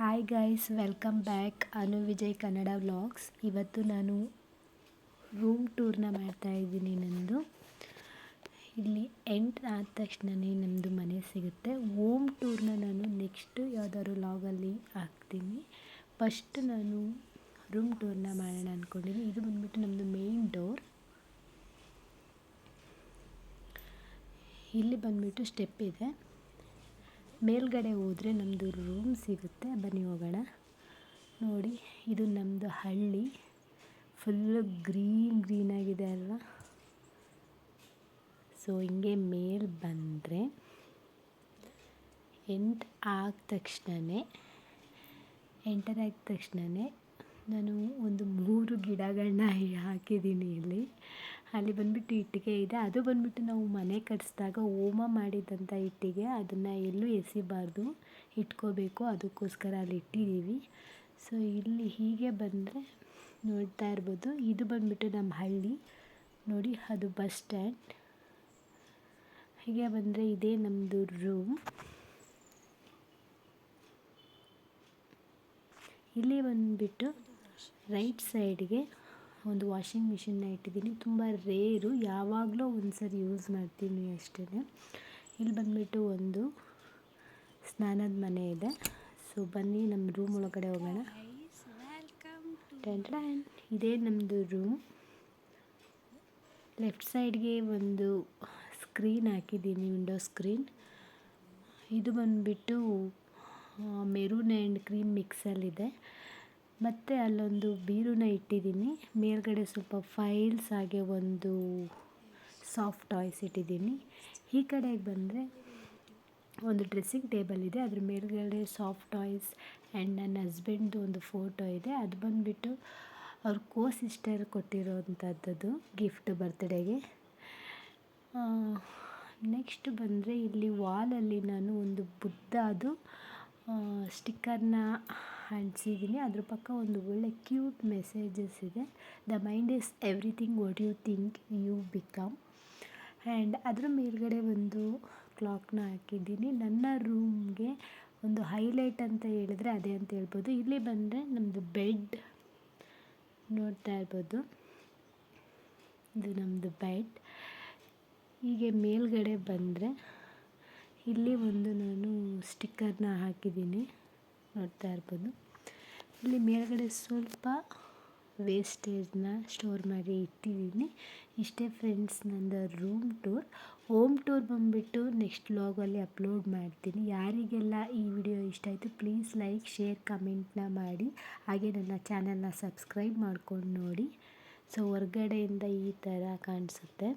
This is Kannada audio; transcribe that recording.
Hi guys welcome back Anu Vijay Kannada vlogs ಇವತ್ತು ನಾನು ರೂಮ್ ಟೂರ್ನ ಮಾಡ್ತಾ ಇದ್ದೀನಿ ನಂದು. ಇಲ್ಲಿ ಎಂಟು ಆದ ತಕ್ಷಣವೇ ನಮ್ಮದು ಮನೆ ಸಿಗುತ್ತೆ. ಹೋಮ್ ಟೂರ್ನ ನಾನು ನೆಕ್ಸ್ಟು ಯಾವುದಾದ್ರು ವ್ಲಾಗಲ್ಲಿ ಹಾಕ್ತೀನಿ. ಫಸ್ಟ್ ನಾನು ರೂಮ್ ಟೂರ್ನ ಮಾಡೋಣ ಅಂದ್ಕೊಂಡಿದ್ದೀನಿ ಇದು ಬಂದ್ಬಿಟ್ಟು ನಮ್ಮದು ಮೇಯ್ನ್ ಡೋರ್ ಇಲ್ಲಿ ಬಂದ್ಬಿಟ್ಟು ಸ್ಟೆಪ್ ಇದೆ. ಮೇಲ್ಗಡೆ ಹೋದರೆ ನಮ್ಮದು ರೂಮ್ ಸಿಗುತ್ತೆ. ಬನ್ನಿ ಹೋಗೋಣ. ನೋಡಿ, ಇದು ನಮ್ಮದು ಹಳ್ಳಿ. ಫುಲ್ಲು ಗ್ರೀನ್ ಗ್ರೀನಾಗಿದೆ ಅಲ್ವಾ? ಸೊ ಹಿಂಗೆ ಮೇಲೆ ಬಂದರೆ ಎಂಟ್ ಆದ ತಕ್ಷಣವೇ ಎಂಟರ್ ಆದ ನಾನು ಒಂದು ಮೂರು ಗಿಡಗಳನ್ನ ಹಾಕಿದ್ದೀನಿ ಇಲ್ಲಿ. ಅಲ್ಲಿ ಬಂದುಬಿಟ್ಟು ಇಟ್ಟಿಗೆ ಇದೆ. ಅದು ಬಂದುಬಿಟ್ಟು ನಾವು ಮನೆ ಕಟ್ಟಿಸಿದಾಗ ಹೋಮ ಮಾಡಿದಂಥ ಇಟ್ಟಿಗೆ ಅದನ್ನು ಎಲ್ಲೂ ಎಸಿಬಾರ್ದು. ಇಟ್ಕೋಬೇಕು. ಅದಕ್ಕೋಸ್ಕರ ಅಲ್ಲಿ ಇಟ್ಟಿದ್ದೀವಿ. ಸೊ ಇಲ್ಲಿ ಹೀಗೆ ಬಂದರೆ ನೋಡ್ತಾ ಇರ್ಬೋದು. ಇದು ಬಂದುಬಿಟ್ಟು ನಮ್ಮ ಹಳ್ಳಿ. ನೋಡಿ, ಅದು ಬಸ್ ಸ್ಟ್ಯಾಂಡ್. ಹೀಗೆ ಬಂದರೆ ಇದೇ ನಮ್ಮದು ರೂಮ್ ಇಲ್ಲಿ ಬಂದುಬಿಟ್ಟು ರೈಟ್ ಸೈಡ್ಗೆ ಒಂದು ವಾಷಿಂಗ್ ಮಿಷಿನ್ನ ಇಟ್ಟಿದ್ದೀನಿ. ತುಂಬ ರೇರು. ಯಾವಾಗಲೂ ಒಂದು ಸರಿ ಯೂಸ್ ಮಾಡ್ತೀನಿ ಅಷ್ಟೇ ಇಲ್ಲಿ ಬಂದುಬಿಟ್ಟು ಒಂದು ಸ್ನಾನದ ಮನೆ ಇದೆ. ಸೊ ಬನ್ನಿ, ನಮ್ಮ ರೂಮ್ ಒಳಗಡೆ ಹೋಗೋಣ. ಇದೇ ನಮ್ಮದು ರೂಮ್. ಲೆಫ್ಟ್ ಸೈಡ್ಗೆ ಒಂದು ಸ್ಕ್ರೀನ್ ಹಾಕಿದ್ದೀನಿ, ವಿಂಡೋ ಸ್ಕ್ರೀನ್. ಇದು ಬಂದುಬಿಟ್ಟು ಮೆರೂನ್ ಆ್ಯಂಡ್ ಕ್ರೀಮ್ ಮಿಕ್ಸಲ್ಲಿದೆ. ಮತ್ತು ಅಲ್ಲೊಂದು ಬೀರುನ ಇಟ್ಟಿದ್ದೀನಿ. ಮೇಲ್ಗಡೆ ಸ್ವಲ್ಪ ಫೈಲ್ಸ್ ಹಾಗೆ ಒಂದು ಸಾಫ್ಟ್ ಟಾಯ್ಸ್ ಇಟ್ಟಿದ್ದೀನಿ. ಈ ಕಡೆಗೆ ಬಂದರೆ ಒಂದು ಡ್ರೆಸ್ಸಿಂಗ್ ಟೇಬಲ್ ಇದೆ. ಅದ್ರ ಮೇಲ್ಗಡೆ ಸಾಫ್ಟ್ ಟಾಯ್ಸ್ ಆ್ಯಂಡ್ ನನ್ನ ಹಸ್ಬೆಂಡ್ದು ಒಂದು ಫೋಟೋ ಇದೆ. ಅದು ಬಂದುಬಿಟ್ಟು ಅವ್ರ ಕೋ ಸಿಸ್ಟರ್ ಕೊಟ್ಟಿರೋವಂಥದ್ದು ಗಿಫ್ಟ್ ಬರ್ತ್ಡೇಗೆ ನೆಕ್ಸ್ಟ್ ಬಂದರೆ ಇಲ್ಲಿ ವಾಲಲ್ಲಿ ನಾನು ಒಂದು ಬುದ್ಧದು ಸ್ಟಿಕ್ಕರ್ನ ಅಂಟಿಸಿದ್ದೀನಿ. ಅದ್ರ ಪಕ್ಕ ಒಂದು ಒಳ್ಳೆ ಕ್ಯೂಟ್ ಮೆಸೇಜಸ್ ಇದೆ. The mind is everything what you think you become. And ಅದರ ಮೇಲ್ಗಡೆ ಒಂದು ಕ್ಲಾಕ್ನ ಹಾಕಿದ್ದೀನಿ. ನನ್ನ ರೂಮ್ಗೆ ಒಂದು ಹೈಲೈಟ್ ಅಂತ ಹೇಳಿದ್ರೆ ಅದೇ ಅಂತ ಹೇಳ್ಬೋದು. ಇಲ್ಲಿ ಬಂದರೆ ನಮ್ಮದು ಬೆಡ್ ನೋಡ್ತಾ ಇರ್ಬೋದು. ಇದು ನಮ್ಮದು ಬೆಡ್. ಹೀಗೆ ಮೇಲ್ಗಡೆ ಬಂದರೆ ಇಲ್ಲಿ ಒಂದು ನಾನು ಸ್ಟಿಕ್ಕರ್ನ ಹಾಕಿದ್ದೀನಿ. ನೋಡ್ತಾ ಇರ್ಬೋದು. ಇಲ್ಲಿ ಮೇಲ್ಗಡೆ ಸ್ವಲ್ಪ ವೇಸ್ಟೇಜ್ನ ಸ್ಟೋರ್ ಮಾಡಿ ಇಟ್ಟಿದ್ದೀನಿ. ಇಷ್ಟೇ ಫ್ರೆಂಡ್ಸ್ ನಂದು ರೂಮ್ ಟೂರ್ ಹೋಮ್ ಟೂರ್ ಬಂದುಬಿಟ್ಟು ನೆಕ್ಸ್ಟ್ ವ್ಲಾಗಲ್ಲಿ ಅಪ್ಲೋಡ್ ಮಾಡ್ತೀನಿ. ಯಾರಿಗೆಲ್ಲ ಈ ವಿಡಿಯೋ ಇಷ್ಟ ಆಯಿತು ಪ್ಲೀಸ್ ಲೈಕ್ ಶೇರ್ ಕಮೆಂಟ್ನ ಮಾಡಿ. ಹಾಗೆ ನನ್ನ ಚಾನಲ್ನ ಸಬ್ಸ್ಕ್ರೈಬ್ ಮಾಡ್ಕೊಂಡು ನೋಡಿ. ಸೊ ಹೊರ್ಗಡೆಯಿಂದ ಈ ಥರ ಕಾಣಿಸುತ್ತೆ.